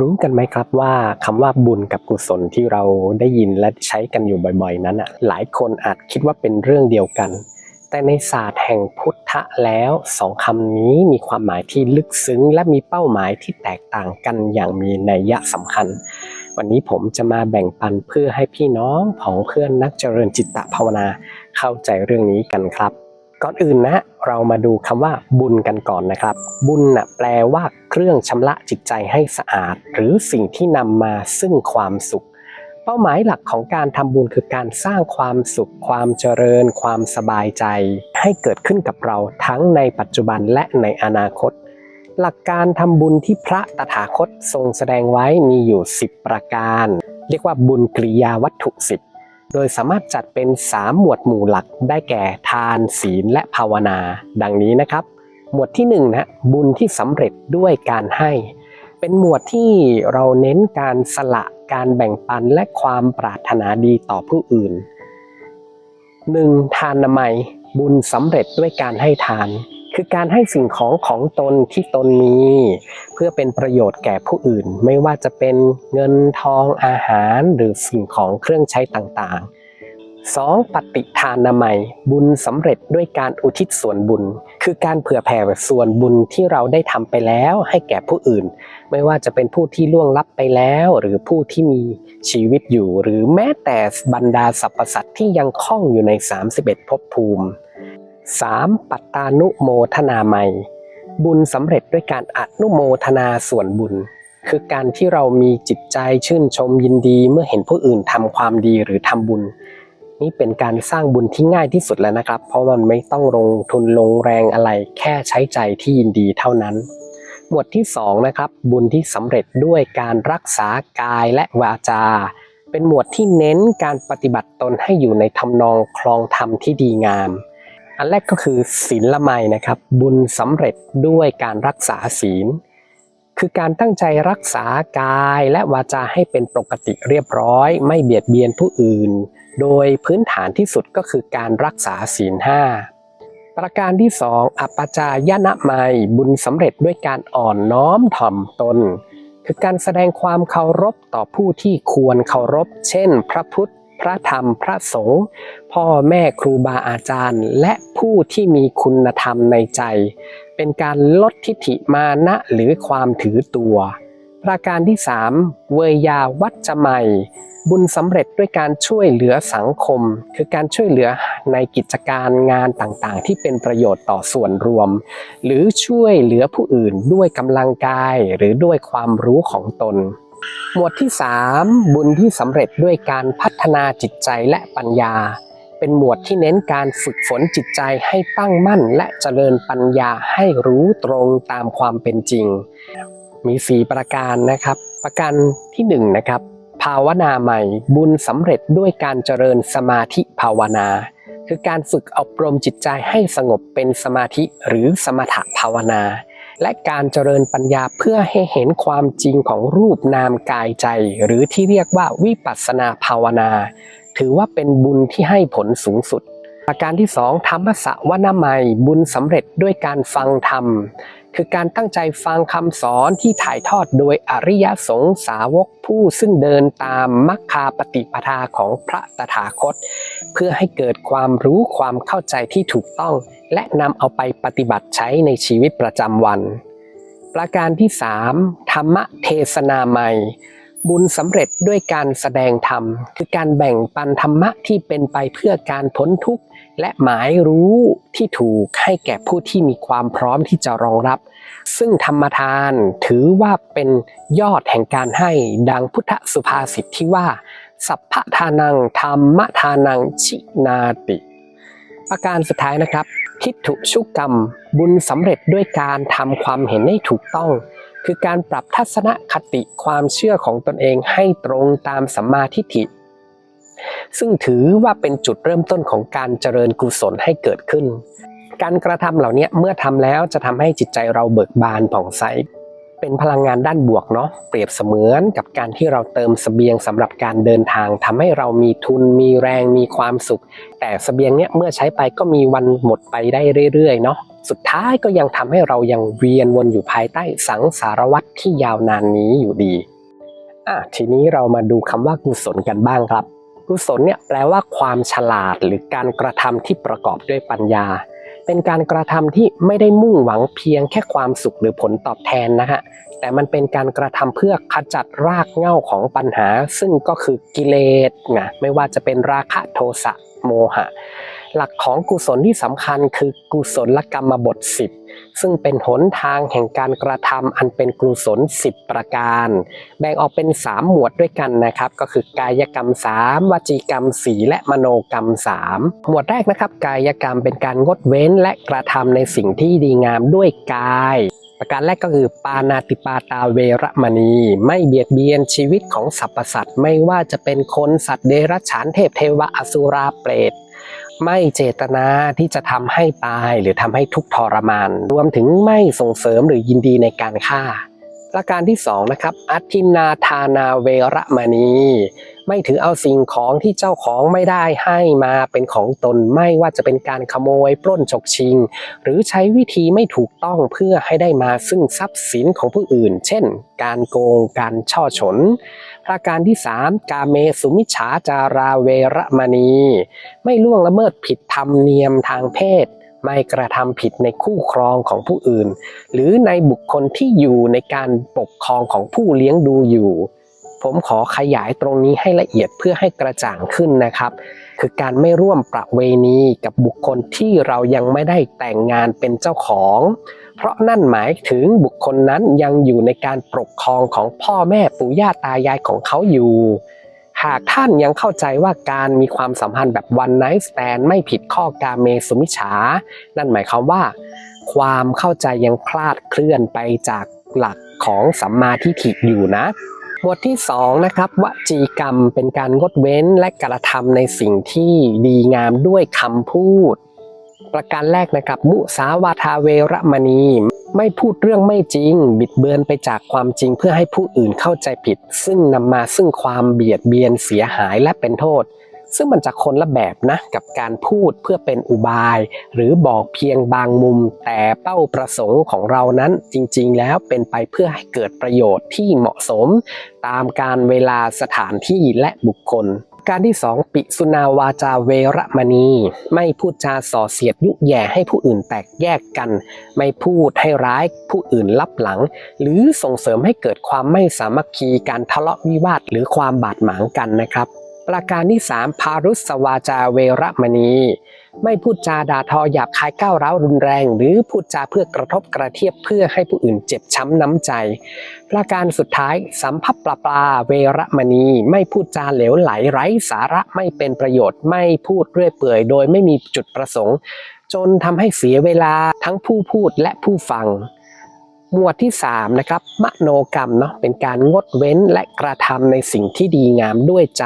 รู้กันไหมครับว่าคำว่าบุญกับกุศลที่เราได้ยินและใช้กันอยู่บ่อยๆ นั้นอะหลายคนอาจคิดว่าเป็นเรื่องเดียวกัน แต่ในศาสตร์แห่งพุทธะแล้วสองคำนี้มีความหมายที่ลึกซึ้ง และมีเป้าหมายที่แตกต่างกันอย่างมีนัยยะสำคัญ วันนี้ผมจะมาแบ่งปันเพื่อให้พี่น้องของเพื่อนนักเจริญจิตตภาวนา เข้าใจเรื่องนี้กันครับ ก่อนอื่นนะเรามาดูคำว่าบุญกันก่อนนะครับ บุญน่ะแปลว่าเครื่องชำระจิตใจให้สะอาด หรือสิ่งที่นำมาซึ่งความสุข เป้าหมายหลักของการทำบุญคือการสร้างความสุข ความเจริญ ความสบายใจ ให้เกิดขึ้นกับเราทั้งในปัจจุบันและในอนาคต หลักการทำบุญที่พระตถาคตทรงแสดงไว้มีอยู่ 10 ประการ เรียกว่าบุญกริยาวัตถุสิบ โดยสามารถจัดเป็น 3 หมวดหมู่หลักได้แก่ทานศีลและภาวนา ดังนี้นะครับ หมวดที่1นนะบุญที่สำเร็จด้วยการให้ เป็นหมวดที่เราเน้นการสละการแบ่งปันและความปรารถนาดีต่อผู้อื่น 1. ทานนามัยบุญสำเร็จด้วยการให้ทาน คือการให้สิ่งของของตนที่ตนมี เพื่อเป็นประโยชน์แก่ผู้อื่น ไม่ว่าจะเป็นเงินทองอาหารหรือสิ่งของเครื่องใช้ต่างๆ 2. ปฏิทานนามัย บุญสำเร็จด้วยการอุทิศส่วนบุญ คือการเผื่อแผ่ส่วนบุญที่เราได้ทำไปแล้วให้แก่ผู้อื่น ไม่ว่าจะเป็นผู้ที่ล่วงลับไปแล้ว หรือผู้ที่มีชีวิตอยู่ หรือแม้แต่บรรดาสรรพสัตว์ที่ยังคล่องอยู่ใน 31ภพภูมิ 3. ปัตตานุโมทนาไมยบุญสำเร็จด้วยการอนุโมทนาส่วนบุญ คือการที่เรามีจิตใจชื่นชมยินดีเมื่อเห็นผู้อื่นทำความดีหรือทำบุญ นี่เป็นการสร้างบุญที่ง่ายที่สุดแล้วนะครับ เพราะมันไม่ต้องลงทุนลงแรงอะไร แค่ใช้ใจที่ยินดีเท่านั้น หมวดที่2นะครับบุญที่สำเร็จด้วยการรักษากายและวาจา เป็นหมวดที่เน้นการปฏิบัติตนให้อยู่ในทำนองคลองธรรมที่ดีงาม อันแรกก็คือศีลละไมนะครับ บุญสำเร็จด้วยการรักษาศีล คือการตั้งใจรักษากายและวาจาให้เป็นปกติเรียบร้อย ไม่เบียดเบียนผู้อื่น โดยพื้นฐานที่สุดก็คือการรักษาศีลห้าประการที่สองอัปจายนะไมบุญสำเร็จด้วยการอ่อนน้อมถ่อมตน คือการแสดงความเคารพต่อผู้ที่ควรเคารพ เช่น พระพุทธ พระธรรมพระสงฆ์พ่อแม่ครูบาอาจารย์ และผู้ที่มีคุณธรรมในใจ เป็นการลดทิฐิมานะหรือความถือตัว ประการที่ 3 เวยาวัจจะไมบุญสำเร็จด้วยการช่วยเหลือสังคม คือการช่วยเหลือในกิจการงานต่างๆ ที่เป็นประโยชน์ต่อส่วนรวม หรือช่วยเหลือผู้อื่นด้วยกำลังกายหรือด้วยความรู้ของตน หมวดที่ 3 บุญที่สำเร็จด้วยการพัฒนาจิตใจและปัญญา เป็นหมวดที่เน้นการฝึกฝนจิตใจให้ตั้งมั่น และเจริญปัญญาให้รู้ตรงตามความเป็นจริง มี 4 ประการนะครับ ประการที่1นะครับภาวนาใหม่บุญสำเร็จด้วยการเจริญสมาธิภาวนา คือการฝึกอบรมจิตใจให้สงบเป็นสมาธิหรือสมถภาวนา และการเจริญปัญญาเพื่อให้เห็นความจริงของรูปนามกายใจ หรือที่เรียกว่าวิปัสสนาภาวนา ถือว่าเป็นบุญที่ให้ผลสูงสุด ประการที่สองธรรมสวนามัยบุญสำเร็จด้วยการฟังธรรม คือการตั้งใจฟังคำสอนที่ถ่ายทอดโดยอริยสงสาวกผู้ซึ่งเดินตามมัคคาปฏิปทาของพระตถาคต เพื่อให้เกิดความรู้ความเข้าใจที่ถูกต้อง และนำเอาไปปฏิบัติใช้ในชีวิตประจำวัน ประการที่ 3 ธรรมเทศนาใหม่ บุญสำเร็จด้วยการแสดงธรรม คือการแบ่งปันธรรมะที่เป็นไปเพื่อการพ้นทุกข์ และหมายรู้ที่ถูกให้แก่ผู้ที่มีความพร้อมที่จะรองรับ ซึ่งธรรมทานถือว่าเป็นยอดแห่งการให้ดังพุทธสุภาษิตที่ว่า สัพพทานังธรรมทานังชินาติประการสุดท้ายนะครับ ทิฏฐุชุกรรม บุญสำเร็จด้วยการทำความเห็นให้ถูกต้อง คือการปรับทัศนคติความเชื่อของตนเองให้ตรงตามสัมมาทิฏฐิ ซึ่งถือว่าเป็นจุดเริ่มต้นของการเจริญกุศลให้เกิดขึ้น การกระทำเหล่านี้เมื่อทำแล้วจะทำให้จิตใจเราเบิกบานผ่องใสเป็นพลังงานด้านบวกเนาะเปรียบเสมือนกับการที่เราเติมสเสบียงสำหรับการเดินทางทำให้เรามีทุนมีแรงมีความสุข แต่สเสบียงเนี้ยเมื่อใช้ไปก็มีวันหมดไปได้เรื่อยๆเนาะ สุดท้ายก็ยังทำให้เรายังเวียนวนอยู่ภายใต้สังสารวัฏที่ยาวนานนี้อยู่ดีอะทีนี้เรามาดูคำว่ากุศลกันบ้างครับ กุศลเนี่ยแปลว่าความฉลาดหรือการกระทำที่ประกอบด้วยปัญญา เป็นการกระทำที่ไม่ได้มุ่งหวังเพียงแค่ความสุขหรือผลตอบแทนนะฮะแต่มันเป็นการกระทำเพื่อขจัดรากเหง้าของปัญหา ซึ่งก็คือกิเลสนะไม่ว่าจะเป็นราคะโทสะโมหะ หลักของกุศลที่สำคัญคือกุศลกรรมบท 10 ซึ่งเป็นหนทางแห่งการกระทำอันเป็นกุศล 10 ประการ แบ่งออกเป็น 3 หมวดด้วยกันนะครับ ก็คือกายกรรม 3 วจีกรรม 4 และมโนกรรม 3 หมวดแรกนะครับ กายกรรมเป็นการงดเว้นและกระทำในสิ่งที่ดีงามด้วยกายประการแรกก็คือปานาติปาตาเวรมณี ไม่เบียดเบียนชีวิตของสรรพสัตว์ไม่ว่าจะเป็นคนสัตว์เดรัจฉานเทพเทวะอสุราเปรต ไม่เจตนาที่จะทำให้ตายหรือทำให้ทุกทรมาน รวมถึงไม่ส่งเสริมหรือยินดีในการฆ่า ประการที่สองนะครับอัตินนาทานาเวรมณีไม่ถือเอาสิ่งของที่เจ้าของไม่ได้ให้มาเป็นของตนไม่ว่าจะเป็นการขโมยปล้นฉกชิง หรือใช้วิธีไม่ถูกต้องเพื่อให้ได้มาซึ่งทรัพย์สินของผู้อื่น เช่น การโกงการช่อฉน ประการที่ 3 กาเมสุมิฉาจาราเวรมณี ไม่ล่วงละเมิดผิดธรรมเนียมทางเพศ ไม่กระทำผิดในคู่ครองของผู้อื่น หรือในบุคคลที่อยู่ในการปกครองของผู้เลี้ยงดูอยู่ ผมขอขยายตรงนี้ให้ละเอียดเพื่อให้กระจ่างขึ้นนะครับ คือการไม่ร่วมประเวณีกับบุคคลที่เรายังไม่ได้แต่งงานเป็นเจ้าของ เพราะนั่นหมายถึงบุคคลนั้นยังอยู่ในการปกครองของพ่อแม่ปู่ย่าตายายของเขาอยู่ หากท่านยังเข้าใจว่าการมีความสัมพันธ์แบบ one night stand ไม่ผิดข้อกาเมสุมิชฌานั่นหมายความว่า ความเข้าใจยังคลาดเคลื่อนไปจากหลักของสัมมาทิฏฐิอยู่นะหมวดที่ 2 นะครับวจีกรรมเป็นการงดเว้นและกระทำในสิ่งที่ดีงามด้วยคำพูด ประการแรกนะครับ มุสาวาทาเวรมณี ไม่พูดเรื่องไม่จริง บิดเบือนไปจากความจริงเพื่อให้ผู้อื่นเข้าใจผิด ซึ่งนำมาซึ่งความเบียดเบียนเสียหายและเป็นโทษ ซึ่งมันจะคนละแบบนะกับการพูดเพื่อเป็นอุบาย หรือบอกเพียงบางมุม แต่เป้าประสงค์ของเรานั้นจริงๆ แล้วเป็นไปเพื่อให้เกิดประโยชน์ที่เหมาะสม ตามการเวลาสถานที่และบุคคล การที่สองปิสุนาวาจาเวรมณี ไม่พูดจาส่อเสียดยุแย่ให้ผู้อื่นแตกแยกกัน ไม่พูดให้ร้ายผู้อื่นลับหลัง หรือส่งเสริมให้เกิดความไม่สามัคคีการทะเลาะวิวาทหรือความบาดหมางกันนะครับ ประการที่ 3 พารุสวาจาเวรมณี ไม่พูดจาด่าทอหยาบคายก้าวร้าวรุนแรง หรือพูดจาเพื่อกระทบกระเทียบเพื่อให้ผู้อื่นเจ็บช้ำน้ำใจ ประการสุดท้ายสัมภปลาปลาเวรมณี ไม่พูดจาเหลวไหลไร้สาระไม่เป็นประโยชน์ ไม่พูดเรื่อยเปื่อย โดยไม่มีจุดประสงค์ จนทำให้เสียเวลาทั้งผู้พูดและผู้ฟัง หมวดที่3นะครับมโนกรรมเนาะเป็นการงดเว้นและกระทำในสิ่งที่ดีงามด้วยใจ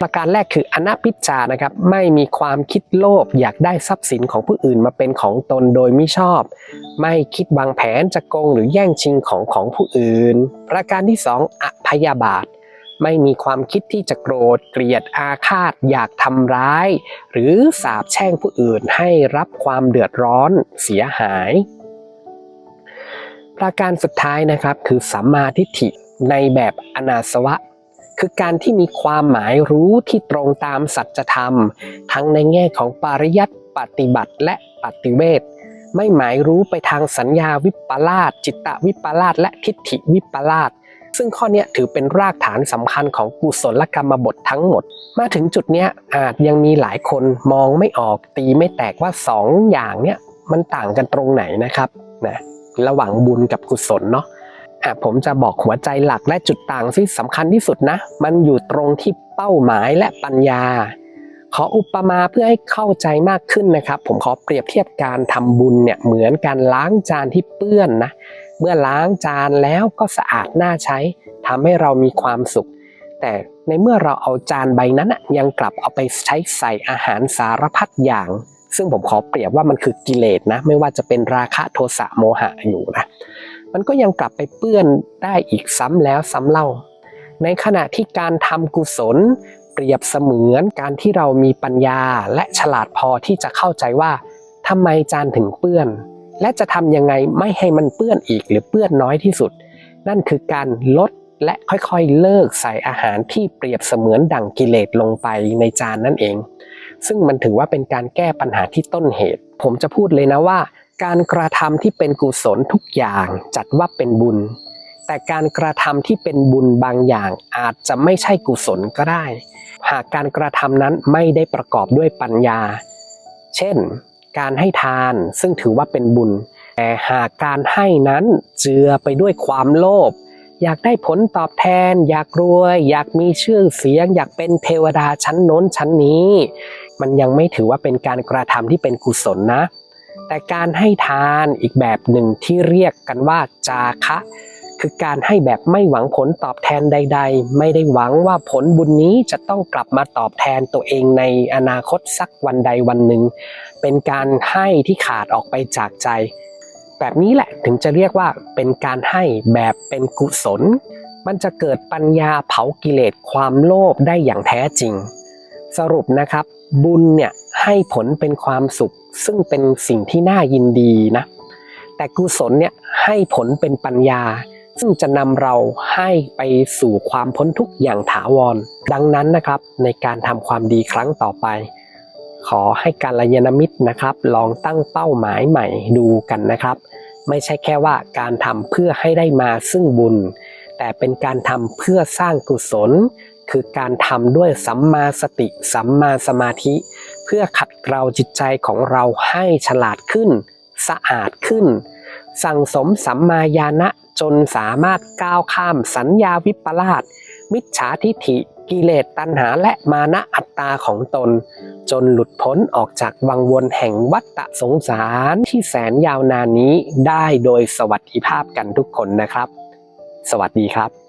ประการแรกคืออนัพิจานะครับไม่มีความคิดโลภอยากได้ทรัพย์สินของผู้อื่นมาเป็นของตนโดยไม่ชอบ ไม่คิดวางแผนจะโกงหรือแย่งชิงของของผู้อื่น ประการที่ 2 อพยาบาท ไม่มีความคิดที่จะโกรธเกลียดอาฆาต อยากทำร้าย หรือสาปแช่งผู้อื่นให้รับความเดือดร้อนเสียหาย ประการสุดท้ายนะครับคือสัมมาทิฏฐิในแบบอนาสวะ คือการที่มีความหมายรู้ที่ตรงตามสัจธรรม ทั้งในแง่ของปริยัติปฏิบัติและปฏิเวทไม่หมายรู้ไปทางสัญญาวิปลาสจิตตวิปลาสและทิฏฐิวิปลาสซึ่งข้อนี้ถือเป็นรากฐานสำคัญของกุศลกรรมบททั้งหมด มาถึงจุดนี้อาจยังมีหลายคนมองไม่ออกตีไม่แตกว่าสองอย่างเนี้ยมันต่างกันตรงไหนนะครับนะ ระหว่างบุญกับกุศลเนาะอะผมจะบอกหัวใจหลักและจุดต่างที่สำคัญที่สุดนะ มันอยู่ตรงที่เป้าหมายและปัญญา ขออุปมาเพื่อให้เข้าใจมากขึ้นนะครับ ผมขอเปรียบเทียบการทำบุญเนี่ยเหมือนการล้างจานที่เปื้อนนะ เมื่อล้างจานแล้วก็สะอาดน่าใช้ทำให้เรามีความสุข แต่ในเมื่อเราเอาจานใบนั้นน่ะยังกลับเอาไปใช้ใส่อาหารสารพัดอย่าง ซึ่งผมขอเปรียบว่ามันคือกิเลสนะ ไม่ว่าจะเป็นราคะโทสะโมหะอยู่นะมันก็ยังกลับไปเปื้อนได้อีกซ้ำแล้วซ้ำเล่า ในขณะที่การทำกุศล เปรียบเสมือนการที่เรามีปัญญาและฉลาดพอที่จะเข้าใจว่าทำไมจานถึงเปื้อน และจะทำยังไงไม่ให้มันเปื้อนอีกหรือเปื้อนน้อยที่สุด นั่นคือการลดและค่อยๆเลิกใส่อาหารที่เปรียบเสมือนดั่งกิเลสลงไปในจานนั่นเอง ซึ่งมันถือว่าเป็นการแก้ปัญหาที่ต้นเหตุ ผมจะพูดเลยนะว่า การกระทำที่เป็นกุศลทุกอย่างจัดว่าเป็นบุญ แต่การกระทำที่เป็นบุญบางอย่างอาจจะไม่ใช่กุศลก็ได้ หากการกระทำนั้นไม่ได้ประกอบด้วยปัญญา เช่น การให้ทานซึ่งถือว่าเป็นบุญ แต่หากการให้นั้นเจือไปด้วยความโลภ อยากได้ผลตอบแทน อยากรวย อยากมีชื่อเสียง อยากเป็นเทวดาชั้นโน้นชั้นนี้ มันยังไม่ถือว่าเป็นการกระทำที่เป็นกุศลนะ แต่การให้ทานอีกแบบหนึ่งที่เรียกกันว่าจาคะ คือการให้แบบไม่หวังผลตอบแทนใด ๆ ไม่ได้หวังว่าผลบุญนี้จะต้องกลับมาตอบแทนตัวเองในอนาคตสักวันใดวันหนึ่งเป็นการให้ที่ขาดออกไปจากใจ แบบนี้แหละถึงจะเรียกว่าเป็นการให้แบบเป็นกุศล มันจะเกิดปัญญาเผากิเลสความโลภได้อย่างแท้จริง สรุปนะครับ บุญเนี่ยให้ผลเป็นความสุข ซึ่งเป็นสิ่งที่น่ายินดีนะ แต่กุศลเนี่ยให้ผลเป็นปัญญา ซึ่งจะนำเราให้ไปสู่ความพ้นทุกข์อย่างถาวร ดังนั้นนะครับในการทำความดีครั้งต่อไป ขอให้การยานมิตรนะครับ ลองตั้งเป้าหมายใหม่ดูกันนะครับ ไม่ใช่แค่ว่าการทำเพื่อให้ได้มาซึ่งบุญ แต่เป็นการทำเพื่อสร้างกุศล คือการทำด้วยสัมมาสติ สัมมาสมาธิ เพื่อขัดเกลาจิตใจของเราให้ฉลาดขึ้น สะอาดขึ้น สั่งสมสัมมาญาณะจนสามารถก้าวข้ามสัญญาวิปลาสมิจฉาทิฐิ กิเลสตัณหาและมานะอัตตาของตน จนหลุดพ้นออกจากวังวนแห่งวัฏฏะสงสารที่แสนยาวนานนี้ได้โดยสวัสดิภาพกันทุกคนนะครับ สวัสดีครับ